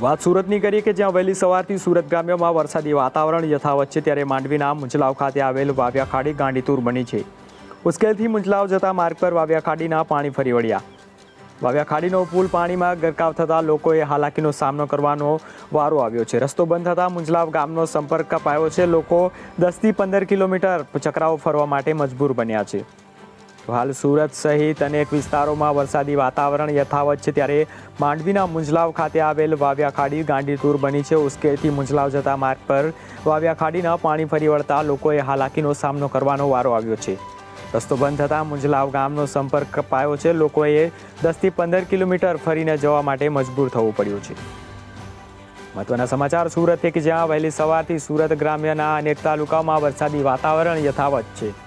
વાત સુરતની કરીએ કે જ્યાં વહેલી સવારથી સુરત ગ્રામ્યમાં વરસાદી વાતાવરણ યથાવત છે, ત્યારે માંડવીના મુંજલાવ ખાતે આવેલ વાવ્યા ખાડી ગાંડીતુર બની છે. ઉશ્કેલથી મુંજલાવ જતા માર્ગ પર વાવ્યા ખાડીના પાણી ફરી વળ્યા. વાવ્યા ખાડીનો પુલ પાણીમાં ગરકાવ થતાં લોકોએ હાલાકીનો સામનો કરવાનો વારો આવ્યો છે. રસ્તો બંધ થતાં મુંજલાવ ગામનો સંપર્ક કપાયો છે. લોકો દસથી પંદર કિલોમીટર ચક્રાઓ ફરવા માટે મજબૂર બન્યા છે. હાલ સુરત સહિત અનેક વિસ્તારોમાં વરસાદી વાતાવરણ યથાવત છે. ત્યારે માંડવીના મુંજલાવ ખાતે આવેલ વાવ્યા ખાડી ગાંડીતુર બની છે. ઉશ્કેરથી મુંજલાવ જતા માર્ગ પર વાવ્યા ખાડીના પાણી ફરી વળતા લોકોએ હાલાકીનો સામનો કરવાનો વારો આવ્યો છે. રસ્તો બંધ થતાં મુંજલાવ ગામનો સંપર્ક કપાયો છે. લોકોએ દસથી પંદર કિલોમીટર ફરીને જવા માટે મજબૂર થવું પડ્યું છે. મહત્વના સમાચાર સુરત કે જ્યાં વહેલી સવારથી સુરત ગ્રામ્યના અનેક તાલુકામાં વરસાદી વાતાવરણ યથાવત છે.